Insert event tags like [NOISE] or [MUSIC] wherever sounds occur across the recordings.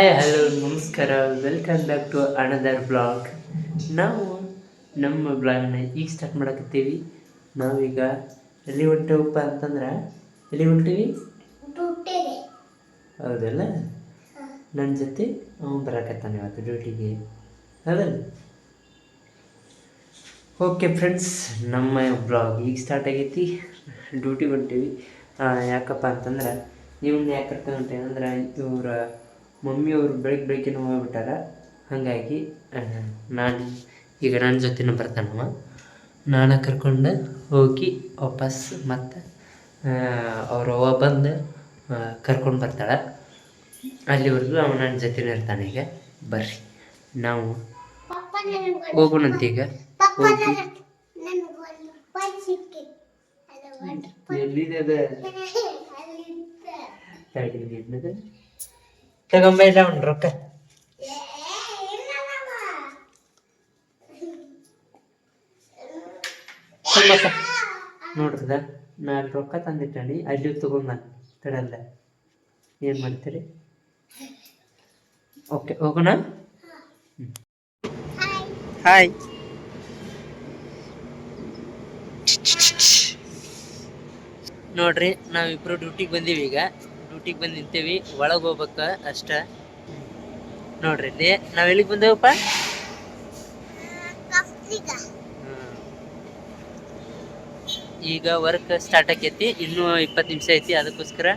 ನಮಸ್ಕಾರ. Welcome back to another blog ನಾವು ನಮ್ಮ ಬ್ಲಾಗ್ನ ಈಗ ಸ್ಟಾರ್ಟ್ ಮಾಡಕತ್ತೀವಿ. ನಾವೀಗ ಎಲ್ಲಿ ಹೊಂಟೇವಪ್ಪ ಅಂತಂದ್ರೆ ಎಲ್ಲಿ ಹೊಂಟೀವಿ? ಹೌದಲ್ಲ? ನನ್ನ ಜೊತೆ ಅವನು ಬರಕತ್ತಾನೆ ಇವತ್ತು ಡ್ಯೂಟಿಗೆ ಹೌದಲ್ಲ? ಓಕೆ ಫ್ರೆಂಡ್ಸ್ ನಮ್ಮ ಬ್ಲಾಗ್ ಈಗ ಸ್ಟಾರ್ಟ್ ಆಗೈತಿ. ಡ್ಯೂಟಿಗೆ ಹೊಂಟೀವಿ. ಯಾಕಪ್ಪ ಅಂತಂದ್ರೆ ಇವನ್ನ ಯಾಕೆ ಕರ್ಕೊಂಡು ಹೊಂಟೇನಂದ್ರೆ ಅಂದ್ರೆ ಇವರ ಮಮ್ಮಿಯವರು ಬೆಳಗ್ಗೆ ಬೆಳಗ್ಗೆ ಹೋಗ್ಬಿಟ್ಟಾರ ಹಾಗಾಗಿ ನಾನು ಈಗ ನನ್ನ ಜೊತೆನೂ ಬರ್ತಾನವ ನಾನು ಕರ್ಕೊಂಡು ಹೋಗಿ ವಾಪಸ್ ಮತ್ತು ಅವ್ರ ಅವ್ವ ಬಂದು ಕರ್ಕೊಂಡು ಬರ್ತಾಳೆ. ಅಲ್ಲಿವರೆಗೂ ಅವ ನನ್ನ ಜೊತೆನೇ ಇರ್ತಾನೆ ಈಗ. ಬರ್ರಿ ನಾವು ಹೋಗೋಣಂತ ಈಗ. ಹೋಗಿ. ಎಲ್ಲಿದೆ ತಡಿ ತಗೊಂಬ ಅವ್ನು ರೊಕ್ಕ ನೋಡ್ರದ ನಾನು ರೊಕ್ಕ ತಂದಿಟ್ಟಿ ಅಲ್ಲಿ ತಗೊಂಡ ತಡಲ್ಲ ಏನು ಮಾಡ್ತೀರಿ? ಓಕೆ ಹೋಗೋಣ? ಹಾಯ್ ನೋಡ್ರಿ ನಾವಿಬ್ರು ಡ್ಯೂಟಿಗೆ ಬಂದೀವಿ ಈಗ. ಡ್ಯೂಟಿಗೆ ಬಂದು ನಿಂತೇವಿ ಒಳಗೆ ಹೋಗ್ಬೇಕ ಅಷ್ಟ. ನೋಡ್ರಿ ಇಲ್ಲಿ ನಾವ್ ಎಲ್ಲಿಗೆ ಬಂದೇವಪ್ಪ. ಈಗ ವರ್ಕ್ ಸ್ಟಾರ್ಟ್ ಆಕೈತಿ ಇನ್ನೂ ಇಪ್ಪತ್ತು ನಿಮಿಷ ಐತಿ ಅದಕ್ಕೋಸ್ಕರ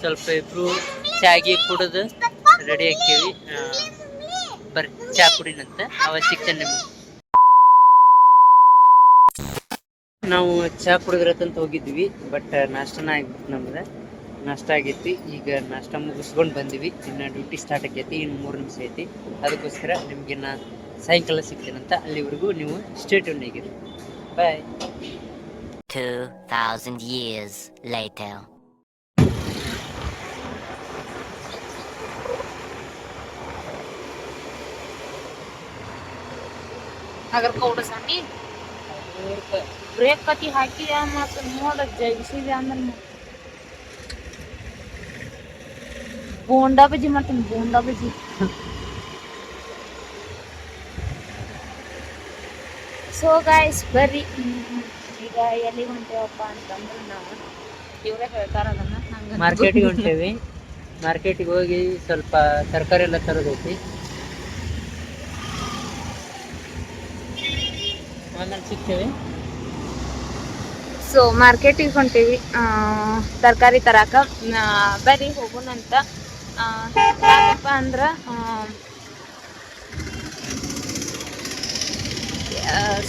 ಸ್ವಲ್ಪ ಇಬ್ರು ಚಾಗಿ ಕುಡಿದು ರೆಡಿ ಆಕೇವಿ ಆ, ಬರ್ರಿ ಚಾ ಕುಡಿನಂತ ಅವ ಸಿಗ್ತಾನೆ ನಿಮ್ಗೆ. ನಾವು ಚಾ ಕುಡಿದ್ರತಂತ ಹೋಗಿದ್ವಿ ಬಟ್ ನಾಷ್ಟನ ಆಗ್ಬಿಟ್ಟು ನಮ್ದು. ನಾಷ್ಟ ಆಗೈತಿ. ಈಗ ನಷ್ಟ ಮುಗಿಸ್ಕೊಂಡು ಬಂದಿವಿ. ಇನ್ನು ಡ್ಯೂಟಿ ಸ್ಟಾರ್ಟ್ ಆಗೈತಿ. ಇನ್ನು ಮೂರು ನಿಮಿಷ ಐತಿ. ಅದಕ್ಕೋಸ್ಕರ ನಿಮಗೆ ನಾ ಸಾಯಂಕಾಲ ಸಿಗ್ತೀನಂತ ಅಲ್ಲಿವರೆಗೂ ನೀವು ಸ್ಟೇಟ್ ಆಗಿರಿ. Bye 2,000 years later. ಅದ್ರ ಕೌಡ ಸಣ್ಣಿ ಬ್ರೇಕ್ ಕತಿ ಹಾಕಿ ಮತ್ತು ನೋಡ ಜಗಿಸಿದೆ ಅಂದ್ರೆ ಬೋಂಡಾ ಬಜ್ಜಿ ಮಾಡ್ತೀನಿ ಬೋಂಡಾ ಬಜ್ಜಿ ಸೊ ಗಾಯ್ಸ್ ಬರ್ರಿ ಈಗ ಎಲ್ಲಿ ಹೊಂಟೇವಪ್ಪ ಅಂತಂದ್ರೆ ನಾವು ಇವರೇ ಹೇಳ್ತಾರ ಅದನ್ನ ನಂಗೆ ಮಾರ್ಕೆಟಿಗೆ ಹೊಂಟೇವಿ ಮಾರ್ಕೆಟಿಗೆ ಹೋಗಿ ಸ್ವಲ್ಪ ತರಕಾರಿ ಎಲ್ಲ ತರೋದೈತಿ। ಆಮೇಲೆ ಸಿಗ್ತೇವೆ। ಸೊ ಮಾರ್ಕೆಟಿಗೆ ಹೊಂಟೀವಿ ತರಕಾರಿ ತರಾಕ ಬರೀ ಬರ್ರಿ ಹೋಗೋಣಂತ ಯಾಕಪ್ಪ ಅಂದ್ರೆ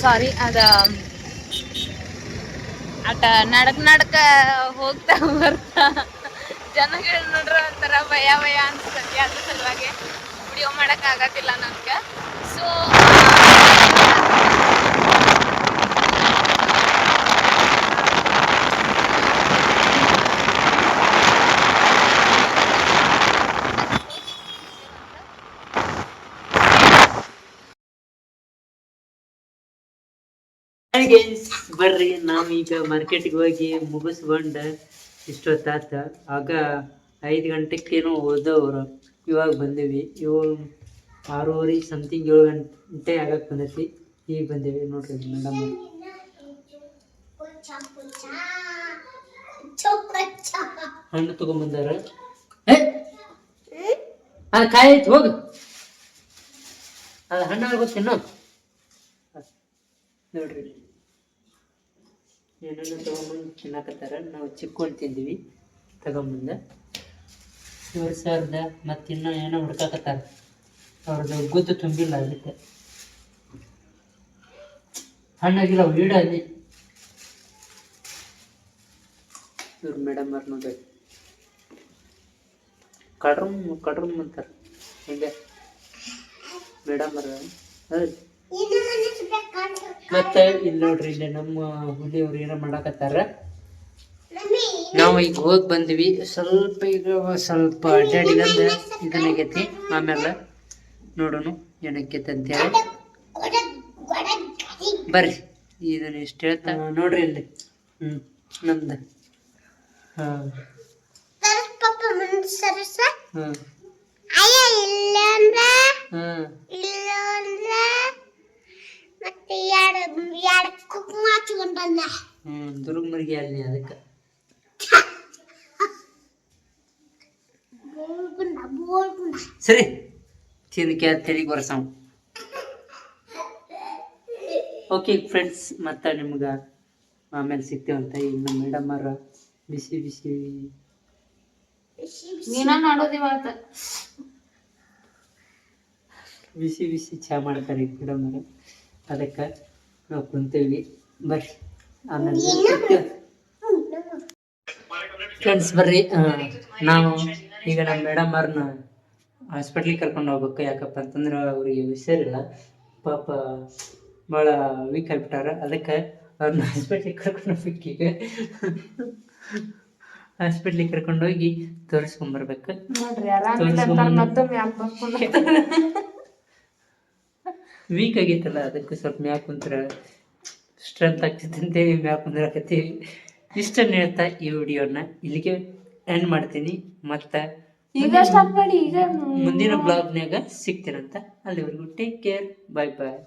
ಸಾರಿ ಅದ ಅಟ ನಡಕ್ ನಡಕ ಹೋಗ್ತಾ ಬರ್ತಾ ಜನಗಳು ನೋಡ್ರ ಒಂಥರ ಭಯ ಭಯ ಅನ್ಸ್ತತಿ ಅದ್ರ ಸಲುವಾಗಿ ವಿಡಿಯೋ ಮಾಡಕ್ ಆಗತ್ತಿಲ್ಲ ನನ್ಗೆ. ಸೊ ಬರ್ರಿ ನಾವು ಈಗ ಮಾರ್ಕೆಟ್ಗೆ ಹೋಗಿ ಮುಗಿಸ್ಕೊಂಡ ಇಷ್ಟೊತ್ತಾತ. ಆಗ ಐದು ಗಂಟೆಗೇನೋ ಹೋದವರು. ಇವಾಗ ಬಂದೀವಿ. ಏಳು ಆರೂವರೆ ಸಮಥಿಂಗ್ ಏಳು ಗಂಟೆ ಆಗಕ್ಕೆ ಬಂದೈತಿ. ಈಗ ಬಂದೇವಿ. ನೋಡ್ರಿ ಮೇಡಮ್. ಹಣ್ಣು ತಗೊಂಬಂದಾರ? ಕಾಯಿ ಐತಿ ಹೋಗು. ಅದು ಹಣ್ಣು ಆಗೋತ್ತೇನೋ ನೋಡ್ರಿ. ಏನೇನೋ ತಗೊಂಬಂದು ತಿನ್ನಕತ್ತಾರ, ನಾವು ಚಿಕ್ಕೊಂಡು ತಿಂದ್ವಿ ತಗೊಂಬಂದ. ಇವ್ರ ಸರ್ದ ಮತ್ತಿನ್ನೂ ಏನೋ ಹುಡ್ಕಾಕತ್ತಾರ. ಅವ್ರದ್ದು ಗುದ್ದು ತುಂಬಿಲ್ಲ ಅದಕ್ಕೆ. ಹಣ್ಣಾಗಿಲ್ಲ, ವೀಡ ಅಲ್ಲಿ. ಇವ್ರ ಮೇಡಮ್ ಅವ್ರು ನೋಡ್ರಿ. ಕಡ್ರಮ್ ಕಡ್ರಮ್ ಅಂತಾರೆ. ಹಿಂಗೆ. ಮೇಡಮ್ ಅವ್ರ. ಮತ್ತೆ ಇಲ್ಲಿ ನೋಡ್ರಿ ಇಲ್ಲಿ ನಮ್ಮ ಹುಲಿಯವ್ರು ಏನೋ ಮಾಡಾಕತ್ತಾರ. ನಾವು ಈಗ ಹೋಗಿ ಬಂದ್ವಿ. ಸ್ವಲ್ಪ ಈಗ ಸ್ವಲ್ಪ ಅಡ್ಡಾಡಿದಂದ ಇದನ್ನಾಗೈತಿ ಆಮೇಲೆ ನೋಡೋಣ ಅಂತ ಹೇಳಿ ಬರ್ರಿ ಇದನ್ನ ಇಷ್ಟ ಹೇಳ್ತಾ ನೋಡ್ರಿ ಇಲ್ಲಿ. ಹ್ಮ್ ನಮ್ದು ಹಾಂ. ಹ್ಮ್. ಹಾಂ ಕುಕ್ಮ ಹಚ್ಕೊಂಡ್ ಬಂದ ಹ್ಞೂ ದುರ್ಗಮರಿಗೆ ಅಲ್ಲಿ ಅದಕ್ಕೆ. ಸರಿ ತಿಂದಕ್ಕೆ ತೆರಿಗೆ ಬರ್ಸವ್ ಓಕೆ ಫ್ರೆಂಡ್ಸ್ ಮತ್ತೆ ನಿಮ್ಗೆ ಆಮೇಲೆ ಸಿಗ್ತೇವಂತ ಈಗ ನಮ್ಮ ಮೇಡಮ್ ಅವ್ರ ಬಿಸಿ ಬಿಸಿ. ನೀನ ನೋಡೋದು ಇವತ್ತು ಬಿಸಿ ಬಿಸಿ ಚಹಾ ಮಾಡ್ತಾರೆ ಈಗ ಮೇಡಮ್ ಅವರು. ಅದಕ್ಕೆ ನಾವು ಕುಂತೇವಿ. ಬರ್ರಿ. ಆಮೇಲೆ ಫ್ರೆಂಡ್ಸ್ ಬರ್ರಿ. ಆ, ನಾವು ಈಗ ನಮ್ಮ ಮೇಡಮ್ ಅವ್ರನ್ನ ಹಾಸ್ಪಿಟ್ಲಿಗೆ ಕರ್ಕೊಂಡು ಹೋಗ್ಬೇಕು. ಯಾಕಪ್ಪ ಅಂತಂದ್ರೆ ಅವ್ರಿಗೆ ಹುಷಾರಿಲ್ಲ ಪಾಪ ಭಾಳ ವೀಕ್ ಆಗಿಬಿಟ್ಟಾರ. ಅದಕ್ಕೆ ಅವ್ರನ್ನ ಹಾಸ್ಪಿಟ್ಲಿಗೆ ಕರ್ಕೊಂಡು ಹೋಗ್ಬೇಕು ಈಗ. ಹಾಸ್ಪಿಟ್ಲಿಗೆ ಕರ್ಕೊಂಡು ಹೋಗಿ ತೋರಿಸ್ಕೊಂಬರ್ಬೇಕು ನೋಡ್ರಿ ಆರಾಮಿಲ್ಲ ಮತ್ತೊಮ್ಮೆ [LAUGHS] ವೀಕ್ ಆಗೈತಲ್ಲ ಅದಕ್ಕೆ ಸ್ವಲ್ಪ ಮ್ಯಾಕ್ ಕುಂತ್ರ ಸ್ಟ್ರೆಂತ್ ಆಗ್ತೈತೆ ಅಂತೇಳಿ ಮ್ಯಾಕ್ ಕುಂದ್ರಾಕತ್ತೀವಿ ಇಷ್ಟನ್ನು ಹೇಳ್ತಾ ಈ ವಿಡಿಯೋನ ಇಲ್ಲಿಗೆ ಎಂಡ್ ಮಾಡ್ತೀನಿ. ಮತ್ತೆ ಈಗ ಸ್ಟಾಪ್ ಮಾಡಿ ಈಗ ಮುಂದಿನ ಬ್ಲಾಗ್ನಾಗ ಸಿಗ್ತೀನಂತ. ಅಲ್ಲಿವರೆಗೂ ಟೇಕ್ ಕೇರ್ ಬಾಯ್ ಬಾಯ್